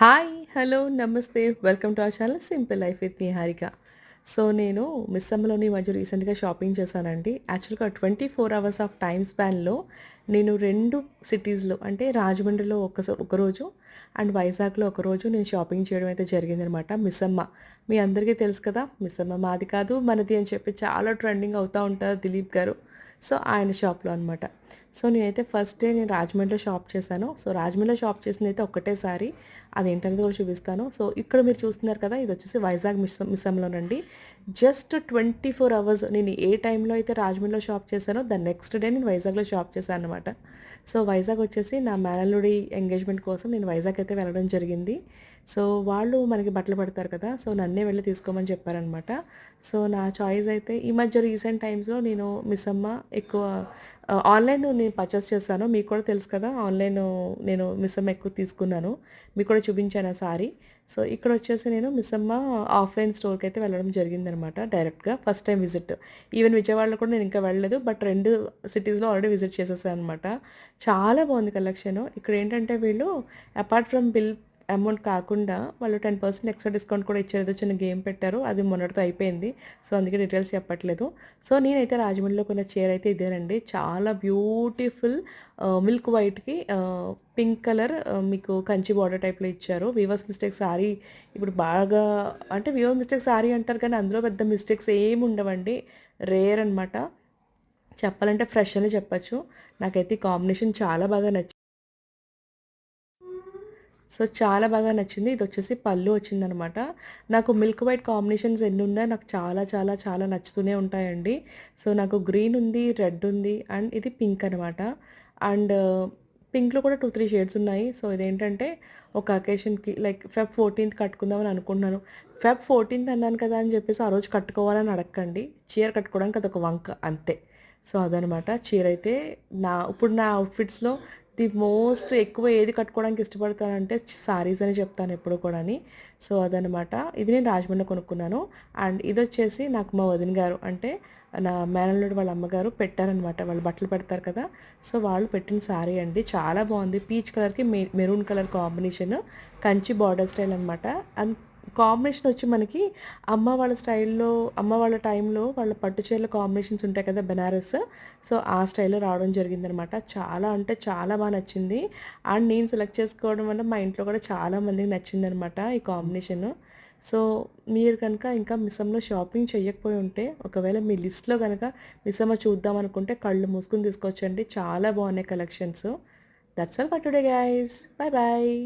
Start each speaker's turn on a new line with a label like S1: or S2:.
S1: Hi hello నమస్తే welcome to our channel simple life with Niharika so నేను మిస్సమ్మలోని మధ్య రీసెంట్గా షాపింగ్ చేశానండి. యాక్చువల్గా twenty four hours of time స్పాన్లో నేను రెండు సిటీస్లో అంటే రాజమండ్రిలో ఒక ఒకరోజు అండ్ వైజాగ్లో ఒకరోజు నేను షాపింగ్ చేయడం అయితే జరిగిందనమాట మిస్సమ్మ మీ అందరికీ తెలుసు కదా మిస్సమ్మ మాది కాదు మనది అని చెప్పి చాలా ట్రెండింగ్ అవుతూ ఉంటారు దిలీప్ గారు. సో ఆయన షాప్లో అనమాట సో నేనైతే ఫస్ట్ డే నేను రాజమండ్రిలో షాప్ చేశాను. సో రాజమండ్రిలో షాప్ చేసింది అయితే ఒకటేసారి అదేంటనేది కూడా చూపిస్తాను. సో ఇక్కడ మీరు చూస్తున్నారు కదా ఇది వచ్చేసి వైజాగ్ మిస్ మిస్సంలోనండి జస్ట్ ట్వంటీ ఫోర్ అవర్స్ నేను ఏ టైంలో అయితే రాజమండ్రిలో షాప్ చేశానో దాని నెక్స్ట్ డే నేను వైజాగ్లో షాప్ చేశాను అనమాట సో వైజాగ్ వచ్చేసి నా మేనల్లుడి ఎంగేజ్మెంట్ కోసం నేను వైజాగ్ అయితే వెళ్ళడం జరిగింది. సో వాళ్ళు మనకి బట్టలు పడతారు కదా సో నన్నే వెళ్ళి తీసుకోమని చెప్పారనమాట సో నా చాయిస్ అయితే ఈ మధ్య రీసెంట్ టైమ్స్లో నేను మిస్సమ్మ ఎక్కువ ఆన్లైన్ నేను పర్చేస్ చేశాను. మీకు కూడా తెలుసు కదా ఆన్లైన్ నేను మిస్సమ్మ ఎక్కువ తీసుకున్నాను. మీకు కూడా చూపించాను ఆ సారీ. సో ఇక్కడ వచ్చేసి నేను మిస్సమ్మ ఆఫ్లైన్ స్టోర్కి అయితే వెళ్ళడం జరిగిందనమాట డైరెక్ట్గా ఫస్ట్ టైం విజిట్ ఈవెన్ విజయవాడలో కూడా నేను ఇంకా వెళ్ళలేదు బట్ రెండు సిటీస్లో ఆల్రెడీ విజిట్ చేసేసాను అనమాట చాలా బాగుంది కలెక్షన్ ఇక్కడ ఏంటంటే వీళ్ళు అపార్ట్ ఫ్రమ్ బిల్ అమౌంట్ కాకుండా వాళ్ళు టెన్ పర్సెంట్ ఎక్స్ట్రా డిస్కౌంట్ కూడా ఇచ్చారు. ఏదో చిన్న గేమ్ పెట్టారు. అది మొన్నటితో అయిపోయింది. సో అందుకే డీటెయిల్స్ చెప్పట్లేదు. సో నేనైతే రాజమండ్రిలో కొన్న చీర అయితే ఇదేనండి. చాలా బ్యూటిఫుల్ మిల్క్ వైట్కి పింక్ కలర్ మీకు కంచి బార్డర్ టైప్లో ఇచ్చారు. వివోస్ మిస్టేక్ సారీ ఇప్పుడు బాగా అంటే వివో మిస్టేక్ సారీ అంటారు కానీ అందులో పెద్ద మిస్టేక్స్ ఏమి ఉండవండి. రేర్ అనమాట చెప్పాలంటే ఫ్రెష్ అని చెప్పచ్చు. నాకైతే ఈ కాంబినేషన్ చాలా బాగా నచ్చింది. సో చాలా బాగా నచ్చింది. ఇది వచ్చేసి పళ్ళు వచ్చిందనమాట. నాకు మిల్క్ వైట్ కాంబినేషన్స్ ఎన్ని ఉన్నాయో నాకు చాలా చాలా చాలా నచ్చుతూనే ఉంటాయండి. సో నాకు గ్రీన్ ఉంది రెడ్ ఉంది అండ్ ఇది పింక్ అనమాట. అండ్ పింక్లో కూడా టూ త్రీ షేడ్స్ ఉన్నాయి. సో ఇదేంటంటే ఒక అకేషన్కి లైక్ ఫెబ్ ఫోర్టీన్త్ కట్టుకుందామని అనుకుంటున్నాను. ఫెబ్ ఫోర్టీన్త్ అన్నాను కదా అని చెప్పేసి ఆ రోజు కట్టుకోవాలని అడగండి చీర కట్టుకోవడానికి అదొక వంక అంతే. సో అదనమాట. చీర అయితే నా ఇప్పుడు నా అవుట్ఫిట్స్లో ది మోస్ట్ ఎక్కువ ఏది కట్టుకోవడానికి ఇష్టపడతానంటే సారీస్ అని చెప్తాను ఎప్పుడు కూడా సో అదనమాట ఇది నేను రాజమండ్రి కొనుక్కున్నాను. అండ్ ఇది వచ్చేసి నాకు మా వదిన గారు అంటే నా మేనల్లుడు వాళ్ళ అమ్మగారు పెట్టారనమాట వాళ్ళు బట్టలు పెడతారు కదా. సో వాళ్ళు పెట్టిన శారీ అండి. చాలా బాగుంది. పీచ్ కలర్కి maroon colour combination. Kanchi border style అనమాట అండ్ కాంబినేషన్ వచ్చి మనకి అమ్మ వాళ్ళ స్టైల్లో అమ్మ వాళ్ళ టైంలో వాళ్ళ పట్టు చీరల కాంబినేషన్స్ ఉంటాయి కదా బెనారస్. సో ఆ స్టైల్లో రావడం జరిగిందనమాట. చాలా అంటే చాలా బాగా నచ్చింది. అండ్ నేను సెలెక్ట్ చేసుకోవడం వల్ల మా ఇంట్లో కూడా చాలామందికి నచ్చిందనమాట ఈ కాంబినేషన్ సో మీరు కనుక ఇంకా మిసమ్లో షాపింగ్ చేయకపోయి ఉంటే ఒకవేళ మీ లిస్ట్లో కనుక మిసమ్మ చూద్దాం అనుకుంటే కళ్ళు మూసుకుని తీసుకొచ్చండి చాలా బాగున్నాయి collections that's all for today guys bye bye